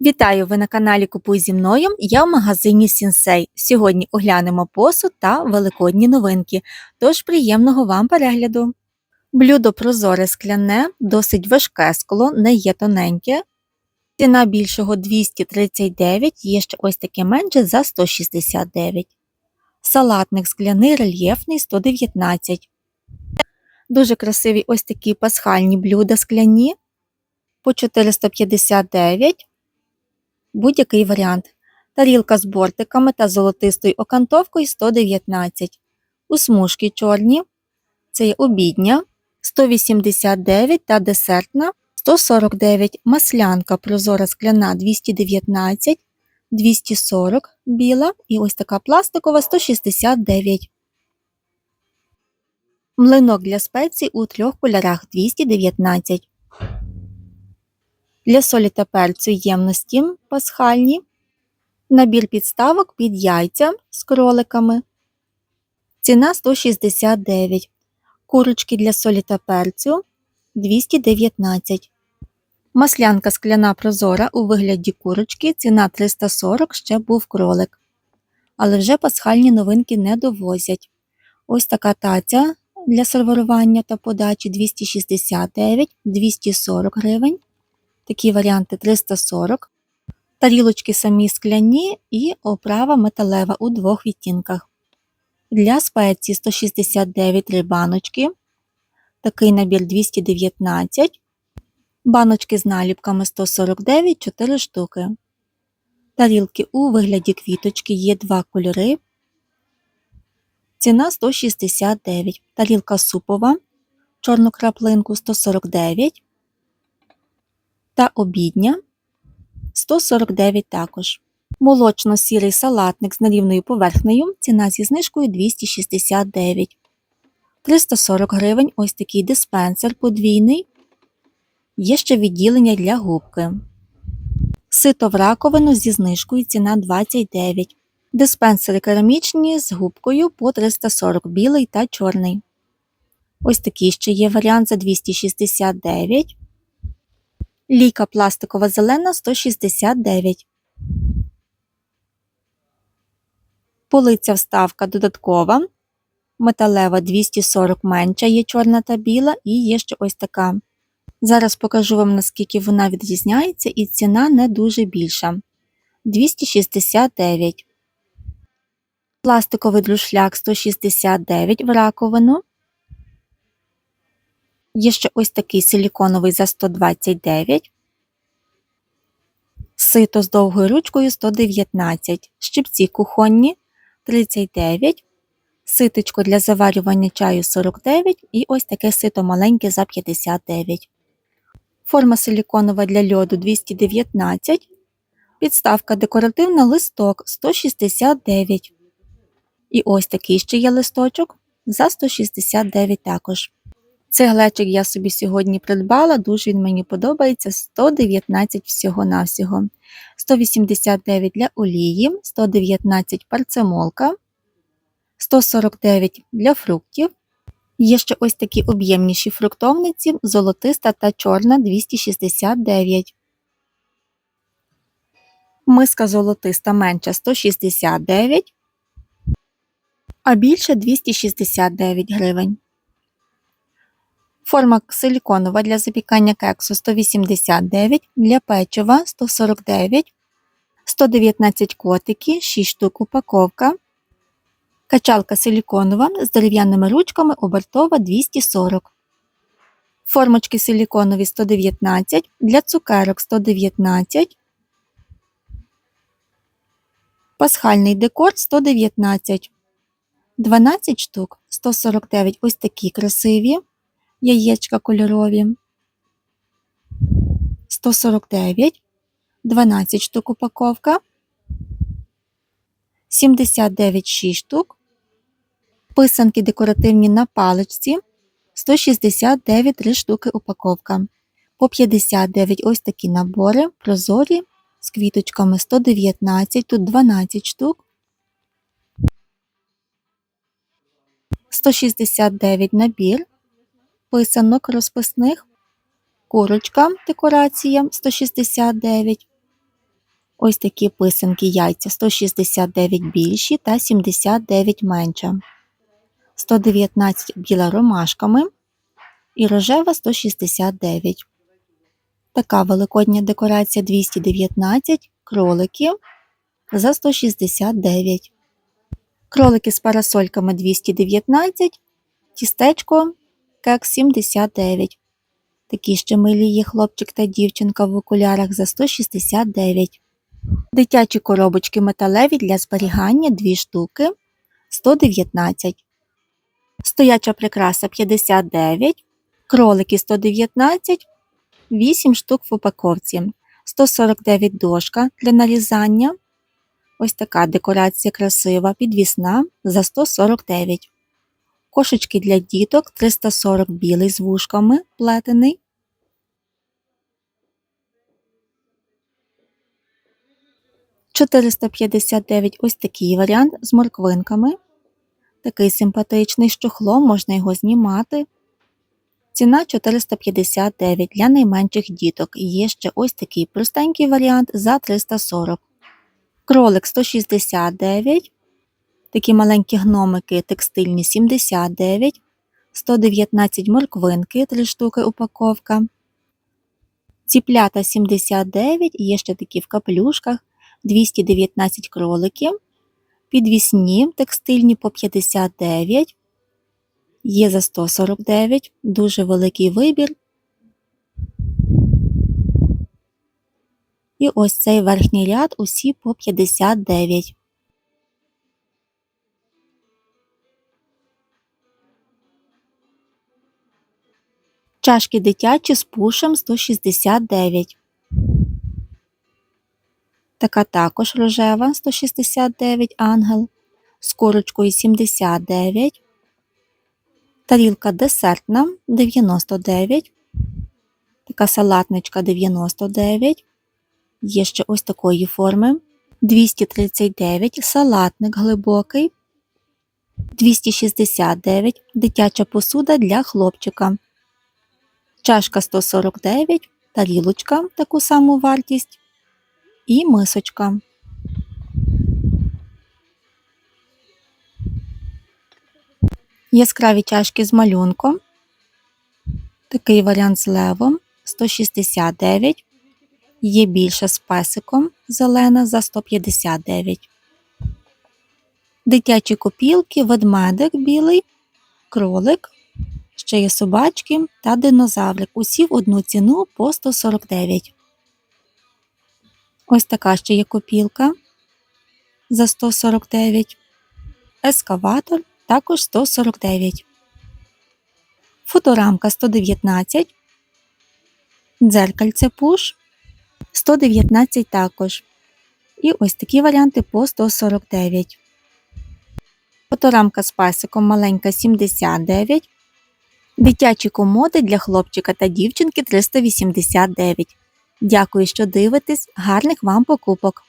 Вітаю! Ви на каналі Купуй зі мною. Я в магазині Сінсей. Сьогодні оглянемо посуд та великодні новинки. Тож приємного вам перегляду. Блюдо прозоре скляне, досить важке скло, не є тоненьке. Ціна більшого 239, є ще ось таке менше за 169. Салатник скляний рельєфний 119. Дуже красиві ось такі пасхальні блюда скляні по 459 будь-який варіант. Тарілка з бортиками та золотистою окантовкою 119. У смужки чорні. Це є обідня 189 та десертна 149. Маслянка прозора скляна 219, 240 біла і ось така пластикова 169. Млинок для спецій у трьох кольорах 219. Для солі та перцю ємності пасхальні. Набір підставок під яйця з кроликами. Ціна 169. Курочки для солі та перцю 219. Маслянка скляна прозора у вигляді курочки. Ціна 340 ще був кролик. Але вже пасхальні новинки не довозять. Ось така таця для сервірування та подачі 269 240 гривень. Такі варіанти 340. Тарілочки самі скляні і оправа металева у двох відтінках. Для спеції 169 три баночки. Такий набір 219. Баночки з наліпками 149 4 штуки. Тарілки у вигляді квіточки є два кольори. Ціна 169. Тарілка супова. Чорну краплинку 149 та обідня 149 також. Молочно-сірий салатник з нерівною поверхнею, ціна зі знижкою 269. 340 гривень ось такий диспенсер подвійний. Є ще відділення для губки. Сито в раковину зі знижкою ціна 29. Диспенсери керамічні з губкою по 340 білий та чорний. Ось такий ще є варіант за 269. Лійка пластикова зелена 169. Полиця вставка додаткова. Металева 240 менша, є чорна та біла, і є ще ось така. Зараз покажу вам, наскільки вона відрізняється, і ціна не дуже більша. 269. Пластиковий друшляк 169 в раковину. Є ще ось такий силіконовий за 129, сито з довгою ручкою 119, щипці кухонні 39, ситочко для заварювання чаю 49 і ось таке сито маленьке за 59. Форма силіконова для льоду 219, підставка декоративна листок 169. І ось такий ще є листочок за 169 також. Цей глечик я собі сьогодні придбала, дуже він мені подобається 119 всього-навсього. 189 для олії, 119 парцемолка, 149 для фруктів. Є ще ось такі об'ємніші фруктовниці, золотиста та чорна 269. Миска золотиста менша 169, а більше 269 гривень. Форма силіконова для запікання кексу 189, для печива 149, 119 котики, 6 штук упаковка. Качалка силіконова з дерев'яними ручками обертова 240. Формочки силіконові 119, для цукерок 119. Пасхальний декор 119. 12 штук 149 ось такі красиві яєчка кольорові. 149, 12 штук упаковка, 79 6 штук, писанки декоративні на паличці, 169 3 штуки упаковка. По 59 ось такі набори, прозорі з квіточками 119, тут 12 штук. 169 набір писанок розписних, курочка декорація 169, Ось такі писанки яйця 169 більші та 79 менше. 119 біла ромашками і рожева 169. Така великодня декорація 219 кролики за 169. Кролики з парасольками 219, тістечко кек 79. Такі ще милі є хлопчик та дівчинка в окулярах за 169. Дитячі коробочки металеві для зберігання 2 штуки 119. Стояча прикраса 59. Кролики 119, 8 штук в упаковці. 149 дошка для нарізання. Ось така декорація красива, підвісна за 149. Кошечки для діток 340 білий з вушками плетений. «459» ось такий варіант з морквинками. Такий симпатичний з чохлом, можна його знімати. Ціна 459 для найменших діток. Є ще ось такий простенький варіант за 340. Кролик 169. Такі маленькі гномики текстильні 79. 119 морквинки 3 штуки упаковка. Ціплята 79, є ще такі в капелюшках 219 кроликів. Підвісні текстильні по 59. Є за 149, дуже великий вибір. І ось цей верхній ряд усі по 59. Чашки дитячі з пушем 169. Така також рожева 169 ангел. З корочкою 79. Тарілка десертна 99. Така салатничка 99. Є ще ось такої форми. 239 салатник глибокий. 269 дитяча посуда для хлопчика. Чашка 149, тарілочка таку саму вартість. І мисочка. Яскраві чашки з малюнком. Такий варіант з левом 169. Є більша з песиком зелена за 159. Дитячі копілки, ведмедик білий, кролик, ще є собачки та динозаврик. Усі в одну ціну по 149. Ось така ще є копілка за 149. Ескаватор також 149. Фоторамка 119. Дзеркальце пуш 119 також. І ось такі варіанти по 149. Фоторамка з пасиком маленька 79. Дитячі комоди для хлопчика та дівчинки 389. Дякую, що дивитесь. Гарних вам покупок!